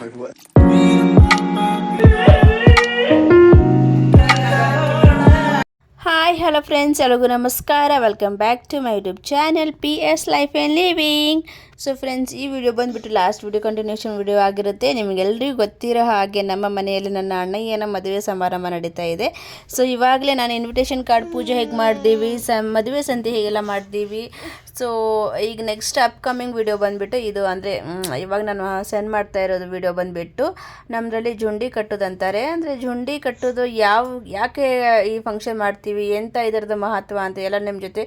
Like what? Hi hello friends ಎಲ್ರಿಗೂ ನಮಸ್ಕಾರ. Welcome back to my YouTube channel P S life and living so friends ಈ video ಬಂದುಬಿಟ್ಟು last video continuation video ಆಗಿರುತ್ತೆ. ನಿಮಗೆಲ್ಲರಿಗೂ ಗೊತ್ತಿರೋ ಹಾಗೆ ನಮ್ಮ ಮನೆಯಲ್ಲಿ ನನ್ನ ಅಣ್ಣಯ್ಯನ ಮದುವೆ ಸಮಾರಂಭ ನಡೀತಾ ಇದೆ. ಸೊ ಇವಾಗಲೇ ನಾನು ಇನ್ವಿಟೇಷನ್ ಕಾರ್ಡ್ ಪೂಜೆ ಹೇಗೆ ಮಾಡ್ತೀವಿ ಸ, ಮದುವೆ ಸಂತೆ ಹೇಗೆಲ್ಲ ಮಾಡ್ತೀವಿ ಸೊ ಈಗ ನೆಕ್ಸ್ಟ್ ಅಪ್ಕಮಿಂಗ್ ವಿಡಿಯೋ ಬಂದುಬಿಟ್ಟು ಇದು ಅಂದರೆ ಇವಾಗ ನಾನು ಸೆಂಡ್ ಮಾಡ್ತಾ ಇರೋದು ವಿಡಿಯೋ ಬಂದುಬಿಟ್ಟು ನಮ್ಮದ್ರಲ್ಲಿ ಜುಂಡಿ ಕಟ್ಟೋದಂತಾರೆ. ಅಂದರೆ ಜುಂಡಿ ಕಟ್ಟೋದು ಯಾವ, ಯಾಕೆ ಈ ಫಂಕ್ಷನ್ ಮಾಡ್ತೀವಿ ಎಂತ ಇದರದ ಮಹತ್ವ ಅಂತ ಎಲ್ಲ ನಿಮ್ಮ ಜೊತೆ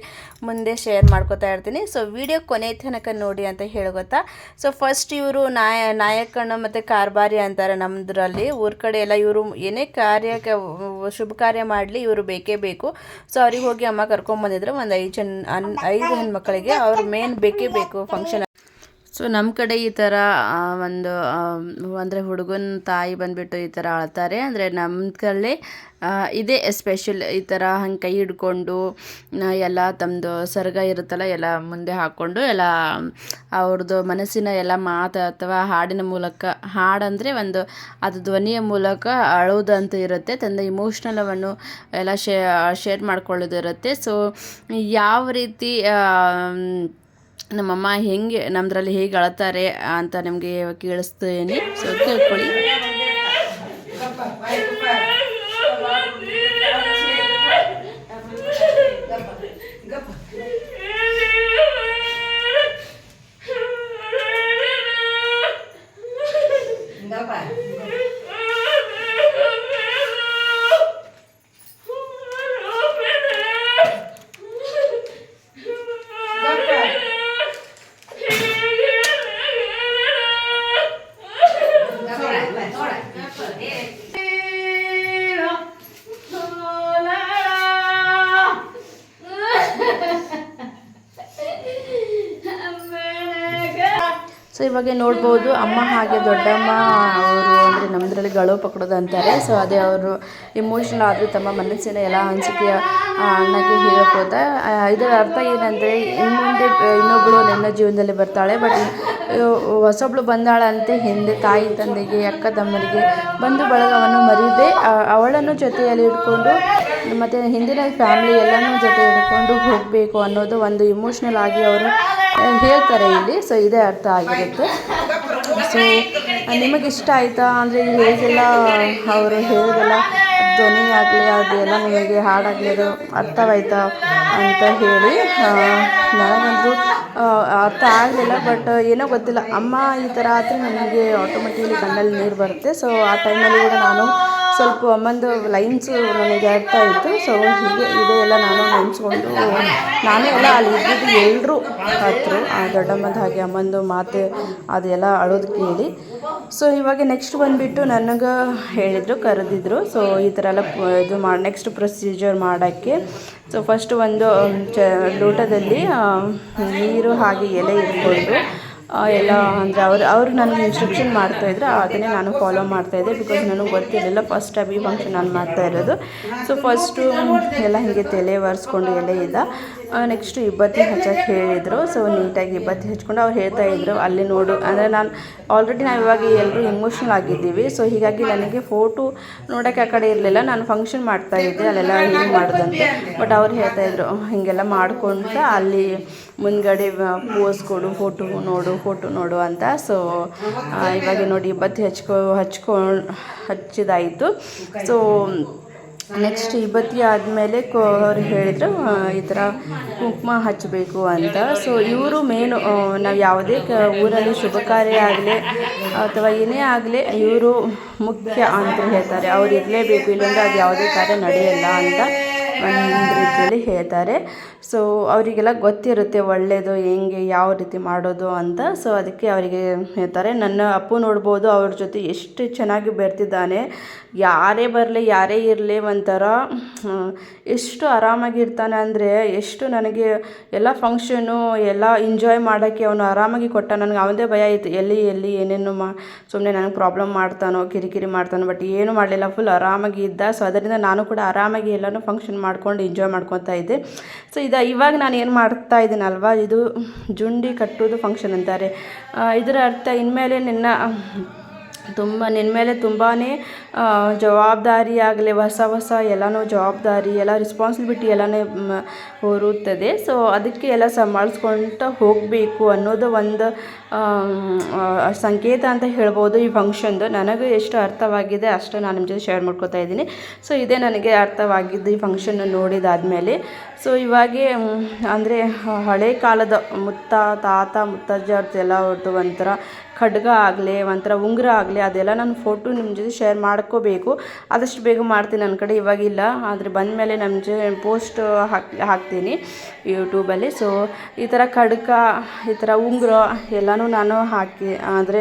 ಮುಂದೆ ಶೇರ್ ಮಾಡ್ಕೋತಾ ಇರ್ತೀನಿ. ಸೊ ವಿಡಿಯೋ ಕೊನೆ ತನಕ ನೋಡಿ ಅಂತ ಹೇಳ್ಕೊತಾ ಸೊ ಫಸ್ಟ್ ಇವರು ನಾಯ, ನಾಯಕಣ್ಣ ಮತ್ತು ಕಾರ್ಬಾರಿ ಅಂತಾರೆ ನಮ್ಮದ್ರಲ್ಲಿ ಊರ ಕಡೆ ಎಲ್ಲ ಇವರು ಏನೇ ಕಾರ್ಯಕ್ಕೆ, ಶುಭ ಕಾರ್ಯ ಮಾಡಲಿ ಇವರು ಬೇಕೇ ಬೇಕು. ಸೊ ಅವ್ರಿಗೆ ಹೋಗಿ ಅಮ್ಮ ಕರ್ಕೊಂಬಂದಿದ್ರು. ಒಂದು ಐದು ಜನ ಐದು ಹೆಣ್ಮಕ್ಳಿಗೆ ಅವ್ರು ಮೇನ್ ಬೇಕೇ ಬೇಕು ಫಂಕ್ಷನ್ ಸೊ ನಮ್ಮ ಕಡೆ ಈ ಥರ ಒಂದು ಅಂದರೆ ಹುಡುಗನ ತಾಯಿ ಬಂದುಬಿಟ್ಟು ಈ ಥರ ಅಳ್ತಾರೆ ಅಂದರೆ ನಮ್ಮ ಕಡೆ ಇದೇ ಸ್ಪೆಷಲ್ ಈ ಥರ ಹಂಗೆ ಕೈ ಹಿಡ್ಕೊಂಡು ಎಲ್ಲ ತಮ್ಮದು ಸರ್ಗ ಇರುತ್ತಲ್ಲ, ಎಲ್ಲ ಮುಂದೆ ಹಾಕ್ಕೊಂಡು ಎಲ್ಲ ಅವ್ರದ್ದು ಮನಸ್ಸಿನ ಎಲ್ಲ ಮಾತು ಅಥವಾ ಹಾಡಿನ ಮೂಲಕ ಹಾಡಂದರೆ ಒಂದು, ಅದು ಧ್ವನಿಯ ಮೂಲಕ ಅಳೋದಂತ ಇರುತ್ತೆ. ತಂದೆ ಇಮೋಷ್ನಲವನ್ನು ಎಲ್ಲ ಶೇ ಶೇರ್ ಮಾಡ್ಕೊಳ್ಳೋದು ಇರುತ್ತೆ ಸೊ ಯಾವ ರೀತಿ ನಮ್ಮಮ್ಮ ಹೆಂಗೆ ನಮ್ಮದ್ರಲ್ಲಿ ಹೇಗೆ ಅಳ್ತಾರೆ ಅಂತ ನಿಮಗೆ ಕೇಳಿಸ್ತೇನೆ. ಸೊ ಕೇಳ್ಕೊಳ್ಳಿ ಸೊ ಇವಾಗ ನೋಡ್ಬೋದು. ಅಮ್ಮ ಹಾಗೆ ದೊಡ್ಡಮ್ಮ ಅವರು ಅಂದರೆ ನಮ್ಮದ್ರಲ್ಲಿ ಗಳು ಪಕ್ಕಡೋದು ಅಂತಾರೆ. ಸೊ ಅದೇ ಅವರು ಇಮೋಷ್ನಲ್ ಆದರೂ ತಮ್ಮ ಮನಸ್ಸಿನ ಎಲ್ಲ ಅನಿಸಿಕೆ ಅಣ್ಣಗೆ ಹೇಳ್ಕೋತ ಇದರ ಅರ್ಥ ಏನಂದರೆ ಇನ್ನು ಮುಂದೆ ಇನ್ನೊಬ್ಬಳು ನನ್ನ ಜೀವನದಲ್ಲಿ ಬರ್ತಾಳೆ, ಬಟ್ ಹೊಸೊಬ್ಳು ಬಂದಾಳಂತೆ ಹಿಂದೆ ತಾಯಿ, ತಂದೆಗೆ, ಅಕ್ಕ ತಮ್ಮರಿಗೆ ಬಂಧು ಬಳಗವನ್ನು ಮರೀದೆ ಅವಳನ್ನು ಜೊತೆಯಲ್ಲಿ ಇಟ್ಕೊಂಡು, ಮತ್ತು ಹಿಂದಿನ ಫ್ಯಾಮಿಲಿ ಎಲ್ಲನೂ ಜೊತೆ ಹಿಡ್ಕೊಂಡು ಹೋಗಬೇಕು ಅನ್ನೋದು ಒಂದು ಇಮೋಷ್ನಲ್ ಆಗಿ ಅವರು ಹೇಳ್ತಾರೆ ಇಲ್ಲಿ ಸೊ ಇದೇ ಅರ್ಥ ಆಗಿರುತ್ತೆ. ಸೊ ನಿಮಗೆ ಇಷ್ಟ ಆಯಿತಾ? ಅಂದರೆ ಹೇಗೆಲ್ಲ ಅವರು ಹೇಳೋದೆಲ್ಲ, ಧ್ವನಿ ಆಗಲಿ ಅದೆಲ್ಲ ನಿಮಗೆ ಹಾಡಾಗಲಿ ಅದು ಅರ್ಥವಾಯ್ತಾ ಅಂತ ಹೇಳಿ ನನಗಂತೂ ಅರ್ಥ ಆಗಲಿಲ್ಲ ಬಟ್ ಏನೋ ಗೊತ್ತಿಲ್ಲ. ಅಮ್ಮ ಈ ಥರ ಆದರೆ ನನಗೆ ಆಟೋಮೆಟಿಕಲಿ ಕಣ್ಣಲ್ಲಿ ನೀರು ಬರುತ್ತೆ. ಸೊ ಆ ಟೈಮಲ್ಲಿ ಕೂಡ ನಾನು ಸ್ವಲ್ಪ ಅಮ್ಮಂದು ಲೈನ್ಸು ನನಗೆ ಆಗ್ತಾ ಇತ್ತು ಸೊ ಹೀಗೆ ಇದೇ ಎಲ್ಲ ನಾನು ನೆನೆಸ್ಕೊಂಡು ನಾನೇ ಎಲ್ಲ ಅಲ್ಲಿ ಇದ್ದಿದ್ದು ಎಲ್ಲರೂ ಹತ್ತರು ಆ ದೊಡ್ಡಮ್ಮದ ಹಾಗೆ ಅಮ್ಮಂದು ಮಾತೆ ಅದೆಲ್ಲ ಅಳೋದು ಕೇಳಿ. ಸೊ ಇವಾಗ ನೆಕ್ಸ್ಟ್ ಬಂದುಬಿಟ್ಟು ನನಗೆ ಹೇಳಿದರು, ಕರೆದಿದ್ರು. ಸೊ ಈ ಥರ ಎಲ್ಲ ಇದು ಮಾಡಿ ನೆಕ್ಸ್ಟ್ ಪ್ರೊಸೀಜರ್ ಮಾಡೋಕ್ಕೆ. ಸೊ ಫಸ್ಟ್ ಒಂದು ಚ ಲೋಟದಲ್ಲಿ ನೀರು ಹಾಗೆ ಎಲೆ ಇಟ್ಕೊಂಡು ಎಲ್ಲ ಅಂದರೆ ಅವ್ರು ಅವ್ರು ನನಗೆ ಇನ್ಸ್ಟ್ರಕ್ಷನ್ ಮಾಡ್ತಾಯಿದ್ರು ಅದನ್ನೇ ನಾನು ಫಾಲೋ ಮಾಡ್ತಾಯಿದ್ದೆ ಬಿಕಾಸ್ ನನಗೆ ಗೊತ್ತಿರಲಿಲ್ಲ. ಫಸ್ಟ್ ಟೈಮ್ ಈ ಫಂಕ್ಷನ್ ನಾನು ಮಾಡ್ತಾ ಇರೋದು. ಸೊ ಫಸ್ಟು ಎಲ್ಲ ಹೀಗೆ ತಲೆ ಒರೆಸ್ಕೊಂಡು ಎಲ್ಲ ಇದ್ದ. ನೆಕ್ಸ್ಟು ಇಬ್ಬತ್ತಿ ಹಚ್ಚಕ್ಕೆ ಹೇಳಿದರು. ಸೊ ನೀಟಾಗಿ ಇಬ್ಬತ್ತಿ ಹಚ್ಕೊಂಡು ಅವ್ರು ಹೇಳ್ತಾ ಇದ್ರು. ಅಲ್ಲಿ ನೋಡು, ಅಂದರೆ ನಾನು ಆಲ್ರೆಡಿ ನಾವು ಇವಾಗ ಎಲ್ಲರೂ ಇಮೋಷ್ನಲ್ ಆಗಿದ್ದೀವಿ. ಸೊ ಹೀಗಾಗಿ ನನಗೆ ಫೋಟೋ ನೋಡೋಕ್ಕೆ ಆ ಕಡೆ ಇರಲಿಲ್ಲ. ನಾನು ಫಂಕ್ಷನ್ ಮಾಡ್ತಾ ಇದ್ದೆ, ಅಲ್ಲೆಲ್ಲ ಹಿಂಗೆ ಮಾಡೋದಂತೆ. ಬಟ್ ಅವ್ರು ಹೇಳ್ತಾ ಇದ್ರು ಹೀಗೆಲ್ಲ ಮಾಡ್ಕೊಂತ ಅಲ್ಲಿ ಮುಂದ್ಗಡೆ ಪೋಸ್ ಕೊಡು ಫೋಟೋ ನೋಡು ಫೋಟೋ ನೋಡು ಅಂತ. ಸೊ ಇವಾಗ ನೋಡಿ ಇಬ್ಬತ್ತಿ ಹಚ್ಕೊ ಹಚ್ಕೊ, ಹಚ್ಚಿದಾಯಿತು. ಸೊ ನೆಕ್ಸ್ಟ್ ಇಬ್ಬತ್ತಿ ಆದಮೇಲೆ ಕೋ, ಅವ್ರು ಹೇಳಿದ್ರು ಈ ಥರ ಕುಂಕುಮ ಹಚ್ಚಬೇಕು ಅಂತ. ಸೊ ಇವರು ಮೇನು ನಾವು ಯಾವುದೇ ಕ, ಊರಲ್ಲಿ ಶುಭ ಕಾರ್ಯ ಆಗಲಿ ಅಥವಾ ಏನೇ ಆಗಲಿ ಇವರು ಮುಖ್ಯ ಅಂತ ಹೇಳ್ತಾರೆ. ಅವ್ರು ಇರಲೇಬೇಕು, ಇಲ್ಲಂದ್ರೆ ಅದು ಯಾವುದೇ ಕಾರ್ಯ ನಡೆಯಲ್ಲ ಅಂತ. ರೀತಿಯಲ್ಲಿ ಹೇಳ್ತಾರೆ. ಸೊ ಅವರಿಗೆಲ್ಲ ಗೊತ್ತಿರುತ್ತೆ ಒಳ್ಳೆಯದು ಹೆಂಗೆ, ಯಾವ ರೀತಿ ಮಾಡೋದು ಅಂತ. ಸೊ ಅದಕ್ಕೆ ಅವರಿಗೆ ಹೇಳ್ತಾರೆ, ನನ್ನ ಅಪ್ಪು ನೋಡ್ಬೋದು, ಅವ್ರ ಜೊತೆ ಎಷ್ಟು ಚೆನ್ನಾಗಿ ಬೆರ್ತಿದ್ದಾನೆ. ಯಾರೇ ಬರಲಿ, ಯಾರೇ ಇರಲಿ ಒಂಥರ ಎಷ್ಟು ಆರಾಮಾಗಿರ್ತಾನೆ ಅಂದರೆ, ಎಷ್ಟು ನನಗೆ ಎಲ್ಲ ಫಂಕ್ಷನು ಎಲ್ಲ ಎಂಜಾಯ್ ಮಾಡೋಕ್ಕೆ ಅವನು ಆರಾಮಾಗಿ ಕೊಟ್ಟ. ನನಗೆ ಅವನದೇ ಭಯ ಇತ್ತು ಎಲ್ಲಿ ಎಲ್ಲಿ, ಏನೇನು ಮಾ ಸುಮ್ಮನೆ ನನಗೆ ಪ್ರಾಬ್ಲಮ್ ಮಾಡ್ತಾನೋ, ಕಿರಿಕಿರಿ ಮಾಡ್ತಾನೋ ಬಟ್ ಏನು ಮಾಡಲಿಲ್ಲ ಫುಲ್ ಆರಾಮಾಗಿ ಇದ್ದ. ಸೊ ಅದರಿಂದ ನಾನು ಕೂಡ ಆರಾಮಾಗಿ ಎಲ್ಲನೂ ಫಂಕ್ಷನ್ ಮಾಡ್ಕೊಂಡು ಎಂಜಾಯ್ ಮಾಡ್ಕೊತಾ ಇದ್ದೆ. ಸೊ ಇದು ಇವಾಗ ನಾನು ಏನು ಮಾಡ್ತಾ ಇದ್ದೀನಲ್ವಾ ಇದು ಜುಂಡಿ ಕಟ್ಟೋದು ಫಂಕ್ಷನ್ ಅಂತಾರೆ. ಇದರ ಅರ್ಥ ಇನ್ಮೇಲೆ ನಿನ್ನ, ತುಂಬ ನಿನ್ನ ಮೇಲೆ ತುಂಬಾ ಜವಾಬ್ದಾರಿ ಆಗಲಿ, ಹೊಸ ಹೊಸ ಎಲ್ಲನೂ ಜವಾಬ್ದಾರಿ, ಎಲ್ಲ ರೆಸ್ಪಾನ್ಸಿಬಿಲಿಟಿ ಎಲ್ಲನೇ ಹೋರುತ್ತದೆ. ಸೊ ಅದಕ್ಕೆ ಎಲ್ಲ ಸಂಭಾಳಿಸ್ಕೊಂತ ಹೋಗಬೇಕು ಅನ್ನೋದು ಒಂದು ಸಂಕೇತ ಅಂತ ಹೇಳ್ಬೋದು ಈ ಫಂಕ್ಷನ್ದು ನನಗೂ ಎಷ್ಟು ಅರ್ಥವಾಗಿದೆ ಅಷ್ಟು ನಾನು ನಿಮ್ಮ ಜೊತೆ ಶೇರ್ ಮಾಡ್ಕೋತಾ ಇದ್ದೀನಿ. ಸೊ ಇದೇ ನನಗೆ ಅರ್ಥವಾಗಿದ್ದು ಈ ಫಂಕ್ಷನ್ ನೋಡಿದಾದಮೇಲೆ. ಸೊ ಇವಾಗೆ ಅಂದರೆ, ಹಳೆ ಕಾಲದ ಮುತ್ತ, ತಾತ ಮುತ್ತಜ್ಜರ್ದು ಎಲ್ಲ ಅವ್ರದ್ದು ಒಂಥರ ಖಡ್ಗ ಆಗಲಿ, ಒಂಥರ ಉಂಗುರ ಆಗಲಿ, ಅದೆಲ್ಲ ನಾನು ಫೋಟೋ ನಿಮ್ಮ ಜೊತೆ ಶೇರ್ ಮಾಡ್ಕೋಬೇಕು. ಆದಷ್ಟು ಬೇಗ ಮಾಡ್ತೀನಿ ನನ್ನ ಕಡೆ ಇವಾಗಿಲ್ಲ ಆದರೆ ಬಂದಮೇಲೆ ನಮ್ಮ ಜ ಪೋಸ್ಟ್ ಹಾಕಿ, ಹಾಕ್ತೀನಿ ಯೂಟ್ಯೂಬಲ್ಲಿ. ಸೊ ಈ ಥರ ಕಡಕ, ಈ ಥರ ಉಂಗುರ ಎಲ್ಲನೂ ನಾನು ಹಾಕಿ ಅಂದರೆ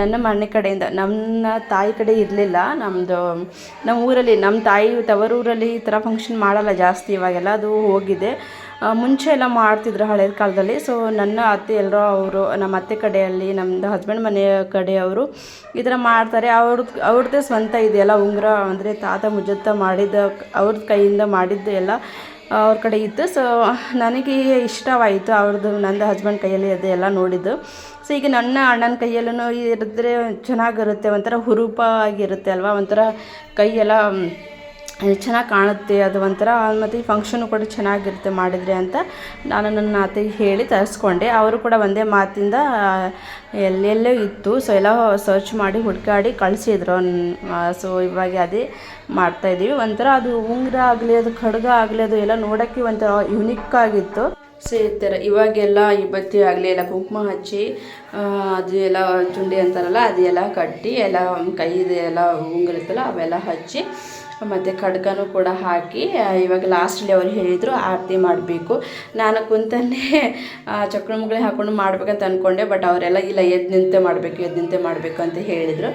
ನನ್ನ ಮನೆ ಕಡೆಯಿಂದ, ನನ್ನ ತಾಯಿ ಕಡೆ ಇರಲಿಲ್ಲ. ನಮ್ಮದು ನಮ್ಮ ಊರಲ್ಲಿ ನಮ್ಮ ತಾಯಿ ತವರೂರಲ್ಲಿ ಈ ಥರ ಫಂಕ್ಷನ್ ಮಾಡಲ್ಲ ಜಾಸ್ತಿ ಇವಾಗೆಲ್ಲ. ಅದು ಹೋಗಿದೆ. ಮುಂಚೆ ಎಲ್ಲ ಮಾಡ್ತಿದ್ರು ಹಳೆಯ ಕಾಲದಲ್ಲಿ. ಸೊ ನನ್ನ ಅತ್ತೆ ಎಲ್ಲರೂ ಅವರು, ನಮ್ಮ ಅತ್ತೆ ಕಡೆಯಲ್ಲಿ ನಮ್ಮದು ಹಸ್ಬೆಂಡ್ ಮನೆಯ ಕಡೆಯವರು ಈ ಥರ ಮಾಡ್ತಾರೆ. ಅವ್ರದ್ದು ಅವ್ರದ್ದೇ ಸ್ವಂತ ಇದೆಯಲ್ಲ ಉಂಗುರ ಅಂದರೆ ತಾತ ಮುಜ್ಜತ್ತ ಮಾಡಿದ ಅವ್ರದ್ದು ಕೈಯಿಂದ ಮಾಡಿದ್ದು ಎಲ್ಲ ಅವ್ರ ಕಡೆ ಇತ್ತು. ಸೊ ನನಗೆ ಇಷ್ಟವಾಯಿತು ಅವ್ರದ್ದು ನನ್ನ ಹಸ್ಬೆಂಡ್ ಕೈಯಲ್ಲಿ ಅದೆಲ್ಲ ನೋಡಿದ್ದು. ಸೊ ಈಗ ನನ್ನ ಅಣ್ಣನ ಕೈಯಲ್ಲೂ ಇರಿದ್ರೆ ಚೆನ್ನಾಗಿರುತ್ತೆ, ಒಂಥರ ಹುರುಪಾಗಿರುತ್ತೆ ಅಲ್ವಾ, ಒಂಥರ ಕೈಯೆಲ್ಲ ಚೆನ್ನಾಗಿ ಕಾಣುತ್ತೆ, ಅದು ಒಂಥರ ಮತ್ತು ಈ ಫಂಕ್ಷನು ಕೂಡ ಚೆನ್ನಾಗಿರುತ್ತೆ ಮಾಡಿದರೆ ಅಂತ ನಾನು ನನ್ನ ಅತ್ತೆಗೆ ಹೇಳಿ ತರಿಸ್ಕೊಂಡೆ. ಅವರು ಕೂಡ ಒಂದೇ ಮಾತಿಂದ ಎಲ್ಲೆಲ್ಲೋ ಇತ್ತು. ಸೊ ಎಲ್ಲ ಸರ್ಚ್ ಮಾಡಿ, ಹುಡುಕಾಡಿ ಕಳಿಸಿದ್ರು. ಸೊ ಇವಾಗ ಅದೇ ಮಾಡ್ತಾಯಿದ್ದೀವಿ ಒಂಥರ ಅದು ಉಂಗುರ ಆಗಲಿ, ಅದು ಖಡ್ಗ ಆಗಲಿ, ಅದು ಎಲ್ಲ ನೋಡೋಕ್ಕೆ ಒಂಥರ ಯುನಿಕ್ ಆಗಿತ್ತು. ಸೊ ಈ ಥರ ಇವಾಗೆಲ್ಲ ಬತ್ತಿ ಆಗಲಿ ಎಲ್ಲ ಕುಂಕುಮ ಹಚ್ಚಿ ಅದು ಎಲ್ಲ ಚುಂಡಿ ಅಂತಾರಲ್ಲ, ಅದೆಲ್ಲ ಕಟ್ಟಿ ಎಲ್ಲ ಕೈದು ಎಲ್ಲ ಉಂಗುರತ್ತಲ್ಲ, ಅವೆಲ್ಲ ಹಚ್ಚಿ, ಮತ್ತು ಖಡ್ಗನೂ ಕೂಡ ಹಾಕಿ ಇವಾಗ ಲಾಸ್ಟಲ್ಲಿ ಅವ್ರು ಹೇಳಿದರು ಆರತಿ ಮಾಡಬೇಕು. ನಾನು ಕುಂತಲ್ಲೇ ಚಕ್ರ ಮುಗ್ಳಿ ಹಾಕ್ಕೊಂಡು ಮಾಡ್ಬೇಕಂತ ಅಂದ್ಕೊಂಡೆ ಬಟ್ ಅವರೆಲ್ಲ ಇಲ್ಲ ಎದ್ದು ನಿಂತೆ ಮಾಡಬೇಕು ಎದ್ದು ನಿಂತೆ ಮಾಡಬೇಕು ಅಂತ ಹೇಳಿದರು.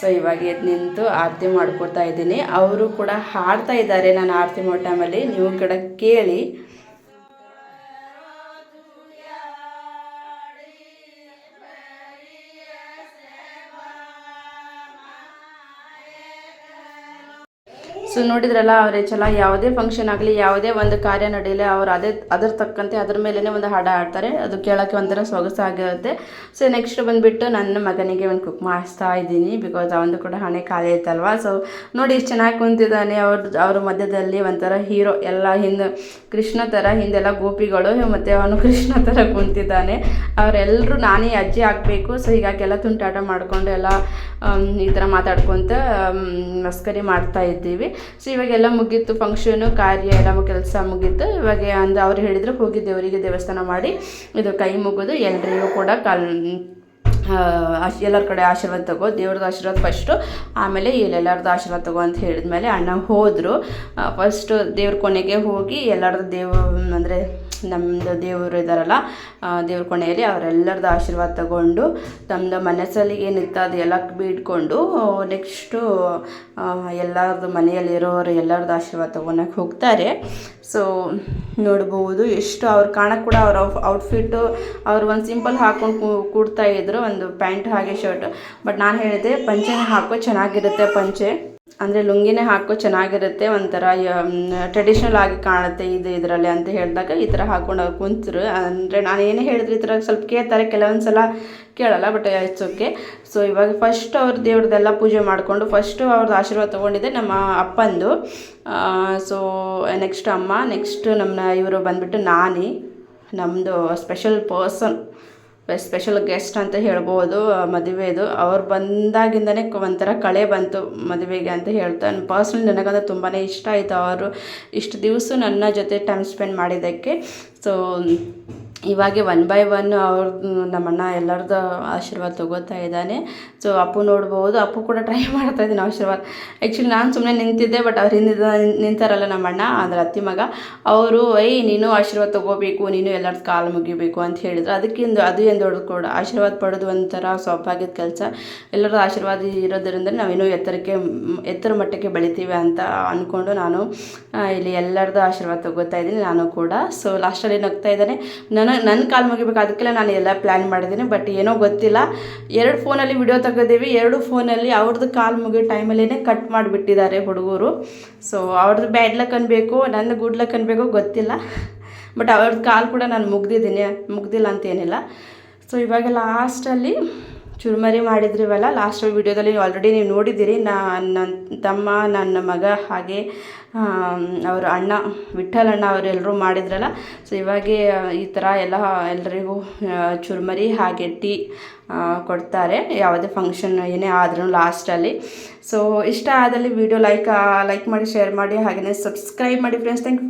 ಸೊ ಇವಾಗ ಎದ್ದು ನಿಂತು ಆರತಿ ಮಾಡ್ಕೊತಾ ಇದ್ದೀನಿ. ಅವರು ಕೂಡ ಹಾಡ್ತಾ ಇದ್ದಾರೆ, ನಾನು ಆರತಿ ಮಾಡೋ ಟೈಮಲ್ಲಿ ನೀವು ಕೂಡ ಕೇಳಿ. ಸೊ ನೋಡಿದ್ರಲ್ಲ, ಅವರೇ ಚಲ, ಯಾವುದೇ ಫಂಕ್ಷನ್ ಆಗಲಿ, ಯಾವುದೇ ಒಂದು ಕಾರ್ಯ ನಡೆಯಲಿ, ಅವ್ರು ಅದೇ, ಅದ್ರ ತಕ್ಕಂತೆ, ಅದ್ರ ಮೇಲೇ ಒಂದು ಹಾಡು ಆಡ್ತಾರೆ ಅದು ಕೇಳೋಕ್ಕೆ ಒಂಥರ ಸೊಗಸಾಗಿರುತ್ತೆ ಸೊ ನೆಕ್ಸ್ಟ್ ಬಂದುಬಿಟ್ಟು ನನ್ನ ಮಗನಿಗೆ ಒಂದು ಕುಕ್ ಮಾಡಿಸ್ತಾ ಇದ್ದೀನಿ ಬಿಕಾಸ್ ಅವನು ಕೂಡ ಹಣೆ ಖಾಲಿ ಐತಲ್ವಾ. ಸೊ ನೋಡಿ ಇಷ್ಟು ಚೆನ್ನಾಗಿ ಕುಂತಿದ್ದಾನೆ. ಅವ್ರ ಅವ್ರ ಮಧ್ಯದಲ್ಲಿ ಒಂಥರ ಹೀರೋ, ಎಲ್ಲ ಹಿಂದೆ, ಕೃಷ್ಣ ಥರ, ಹಿಂದೆಲ್ಲ ಗೋಪಿಗಳು, ಮತ್ತು ಅವನು ಕೃಷ್ಣ ಥರ ಕುಂತಿದ್ದಾನೆ. ಅವರೆಲ್ಲರೂ ನಾನೇ ಅಜ್ಜಿ ಆಗಬೇಕು. ಸೊ ಹೀಗಾಗಿ ಎಲ್ಲ ತುಂಟಾಟ ಮಾಡಿಕೊಂಡು ಎಲ್ಲ ಈ ಥರ ಮಾತಾಡ್ಕೊತ ಮಸ್ಕರಿ ಮಾಡ್ತಾ ಇದ್ದೀವಿ. ಸೊ ಇವಾಗೆಲ್ಲ ಮುಗೀತು ಫಂಕ್ಷನು ಕಾರ್ಯ ಎಲ್ಲ ಕೆಲಸ ಮುಗೀತು. ಇವಾಗ ಅಂದ ಅವ್ರು ಹೇಳಿದ್ರು, ಹೋಗಿ ದೇವರಿಗೆ ದೇವಸ್ಥಾನ ಮಾಡಿ ಇದು ಕೈ ಮುಗಿದು, ಎಲ್ರಿಗೂ ಕೂಡ ಕಾಲ್ ಎಲ್ಲರ ಕಡೆ ಆಶೀರ್ವಾದ ತಗೋ ದೇವ್ರದ್ದು ಆಶೀರ್ವಾದ ಫಸ್ಟು ಆಮೇಲೆ ಎಲ್ಲರದ್ದು ಆಶೀರ್ವಾದ ತಗೋ ಅಂತ ಹೇಳಿದ್ಮೇಲೆ ಅಣ್ಣ ಹೋದರು. ಫಸ್ಟು ದೇವ್ರ ಕೊನೆಗೆ ಹೋಗಿ ಎಲ್ಲರದ್ದು ದೇವ, ಅಂದರೆ ನಮ್ಮದು ದೇವರು ಇದ್ದಾರಲ್ಲ ದೇವ್ರ ಕೊನೆಯಲ್ಲಿ ಅವರೆಲ್ಲರದ್ದು ಆಶೀರ್ವಾದ ತಗೊಂಡು ನಮ್ಮದು ಮನಸ್ಸಲ್ಲಿ ಏನಿತ್ತು ಅದು ಎಲ್ಲ ಬಿಟ್ಕೊಂಡು ನೆಕ್ಸ್ಟು ಎಲ್ಲರದ್ದು ಮನೆಯಲ್ಲಿರೋರು ಎಲ್ಲರದ್ದು ಆಶೀರ್ವಾದ ತಗೊಳಕ್ಕೆ ಹೋಗ್ತಾರೆ. ಸೊ ನೋಡ್ಬೋದು, ಎಷ್ಟು ಅವ್ರು ಕಾಣಕ್ಕೆ ಕೂಡ ಅವ್ರ ಔಟ್ಫಿಟ್ಟು ಅವ್ರು ಒಂದು ಸಿಂಪಲ್ ಹಾಕೊಂಡು ಕೂಡ್ತಾ ಇದ್ರು, ಒಂದು ಪ್ಯಾಂಟ್ ಹಾಗೆ ಶರ್ಟ್. ಬಟ್ ನಾನು ಹೇಳಿದೆ, ಪಂಚೆನ ಹಾಕೋ ಚೆನ್ನಾಗಿರುತ್ತೆ ಪಂಚೆ. ಅಂದರೆ ಲುಂಗಿನೇ ಹಾಕೋ ಚೆನ್ನಾಗಿರುತ್ತೆ, ಒಂಥರ ಟ್ರೆಡಿಷ್ನಲ್ ಆಗಿ ಕಾಣುತ್ತೆ ಇದು ಇದರಲ್ಲಿ ಅಂತ ಹೇಳಿದಾಗ ಈ ಥರ ಹಾಕೊಂಡು ಅವ್ರು ಕುಂತರು. ಅಂದರೆ ನಾನು ಏನೇ ಹೇಳಿದ್ರು ಈ ಥರ ಸ್ವಲ್ಪ ಕೇಳ್ತಾರೆ ಕೆಲವೊಂದು ಸಲ ಕೇಳಲ್ಲ ಬಟ್ ಇಟ್ಸ್ ಓಕೆ ಸೊ ಇವಾಗ ಫಸ್ಟ್ ಅವ್ರ ದೇವ್ರದ್ದೆಲ್ಲ ಪೂಜೆ ಮಾಡಿಕೊಂಡು ಫಸ್ಟು ಅವ್ರದ್ದು ಆಶೀರ್ವಾದ ತೊಗೊಂಡಿದ್ದೆ ನಮ್ಮ ಅಪ್ಪಂದು. ಸೊ ನೆಕ್ಸ್ಟ್ ಅಮ್ಮ ನೆಕ್ಸ್ಟ್ ನಮ್ಮ ಇವರು ಬಂದುಬಿಟ್ಟು ನಾನಿ ನಮ್ಮದು ಸ್ಪೆಷಲ್ ಪರ್ಸನ್ ಸ್ಪೆಷಲ್ ಗೆಸ್ಟ್ ಅಂತ ಹೇಳ್ಬೋದು ಮದುವೆದು ಅವ್ರು ಬಂದಾಗಿಂದನೇ ಒಂಥರ ಕಳೆ ಬಂತು ಮದುವೆಗೆ ಅಂತ ಹೇಳ್ತಾ. ಪರ್ಸ್ನಲ್ ನನಗಂದ್ರೆ ತುಂಬಾ ಇಷ್ಟ ಆಯಿತು. ಅವರು ಇಷ್ಟು ದಿವಸ ನನ್ನ ಜೊತೆ ಟೈಮ್ ಸ್ಪೆಂಡ್ ಮಾಡಿದ್ದಕ್ಕೆ. ಸೊ ಇವಾಗೆ ಒನ್ ಬೈ ಒನ್ ಅವ್ರ ನಮ್ಮಣ್ಣ ಎಲ್ಲರದ್ದು ಆಶೀರ್ವಾದ ತಗೋತಾ ಇದ್ದಾನೆ. ಸೊ ಅಪ್ಪು ನೋಡ್ಬೋದು. ಅಪ್ಪು ಕೂಡ ಟ್ರೈ ಮಾಡ್ತಾ ಇದ್ದೀನಿ ಆಶೀರ್ವಾದ. ಆ್ಯಕ್ಚುಲಿ ನಾನು ಸುಮ್ಮನೆ ನಿಂತಿದ್ದೆ ಬಟ್ ಅವ್ರು ಹಿಂದಿದ್ದ ನಿಂತಾರಲ್ಲ ನಮ್ಮಣ್ಣ ಅಂದ್ರೆ ಅತ್ತಿ ಮಗ. ಅವರು ಏಯ್ ನೀನು ಆಶೀರ್ವಾದ ತಗೋಬೇಕು ನೀನು ಎಲ್ಲರದ್ದು ಕಾಲು ಮುಗಿಬೇಕು ಅಂತ ಹೇಳಿದ್ರು. ಅದಕ್ಕಿಂದು ಅದು ಎಂದು ದೊಡ್ಡದು ಕೂಡ ಆಶೀರ್ವಾದ ಪಡೋದು ಒಂಥರ ಸೊಪ್ಪಾಗಿದ್ದ ಕೆಲಸ. ಎಲ್ಲರ ಆಶೀರ್ವಾದ ಇರೋದರಿಂದ ನಾವಿನ್ನೂ ಎತ್ತರಕ್ಕೆ ಮ್, ಎತ್ತರ ಮಟ್ಟಕ್ಕೆ ಬೆಳಿತೀವಿ ಅಂತ ಅಂದ್ಕೊಂಡು ನಾನು ಇಲ್ಲಿ ಎಲ್ಲರದ್ದು ಆಶೀರ್ವಾದ ತೊಗೋತಾ ಇದ್ದೀನಿ ನಾನು ಕೂಡ. ಸೊ ಲಾಸ್ಟಲ್ಲಿ ನಗ್ತಾ ಇದ್ದಾನೆ. ನನ್ನ ನನ್ನ ಕಾಲು ಮುಗಿಬೇಕು, ಅದಕ್ಕೆಲ್ಲ ನಾನು ಎಲ್ಲ ಪ್ಲ್ಯಾನ್ ಮಾಡಿದ್ದೀನಿ. ಬಟ್ ಏನೋ ಗೊತ್ತಿಲ್ಲ. ಎರಡು ಫೋನಲ್ಲಿ ವಿಡಿಯೋ ತೆಗೆದೀವಿ ಎರಡು ಫೋನಲ್ಲಿ ಅವ್ರದ್ದು ಕಾಲು ಮುಗಿಯೋ ಟೈಮಲ್ಲೇ ಕಟ್ ಮಾಡಿಬಿಟ್ಟಿದ್ದಾರೆ ಹುಡುಗರು. ಸೊ ಅವ್ರದ್ದು ಬ್ಯಾಡ್ ಲಕ್ ಅನ್ಬೇಕು ನನ್ನ ಗುಡ್ ಲಕ್ ಅನ್ಬೇಕು, ಗೊತ್ತಿಲ್ಲ. ಬಟ್ ಅವ್ರದ್ದು ಕಾಲು ಕೂಡ ನಾನು ಮುಗ್ದಿದ್ದೀನಿ, ಮುಗ್ದಿಲ್ಲ ಅಂತೇನಿಲ್ಲ ಸೊ ಇವಾಗ ಲಾಸ್ಟಲ್ಲಿ ಚುರುಮರಿ ಮಾಡಿದ್ರಿವಲ್ಲ ಲಾಸ್ಟ್ ವಿಡಿಯೋದಲ್ಲಿ ಆಲ್ರೆಡಿ ನೀವು ನೋಡಿದ್ದೀರಿ ನನ್ನ ತಮ್ಮ, ನನ್ನ ಮಗ ಹಾಗೆ ಅವರ ಅಣ್ಣ ವಿಠಲ್ ಅಣ್ಣ ಅವರೆಲ್ಲರೂ ಮಾಡಿದ್ರಲ್ಲ ಸೊ ಇವಾಗೆ ಈ ಥರ ಎಲ್ಲ ಎಲ್ಲರಿಗೂ ಚುರುಮರಿ ಹಾಗೆ ಟೀ ಕೊಡ್ತಾರೆ, ಯಾವುದೇ ಫಂಕ್ಷನ್ ಏನೇ ಆದ್ರೂ ಲಾಸ್ಟಲ್ಲಿ ಸೊ ಇಷ್ಟ ಆದಲ್ಲಿ ವಿಡಿಯೋ ಲೈಕ್ ಲೈಕ್ ಮಾಡಿ ಶೇರ್ ಮಾಡಿ ಹಾಗೆಯೇ ಸಬ್ಸ್ಕ್ರೈಬ್ ಮಾಡಿ ಫ್ರೆಂಡ್ಸ್ ಥ್ಯಾಂಕ್ ಯು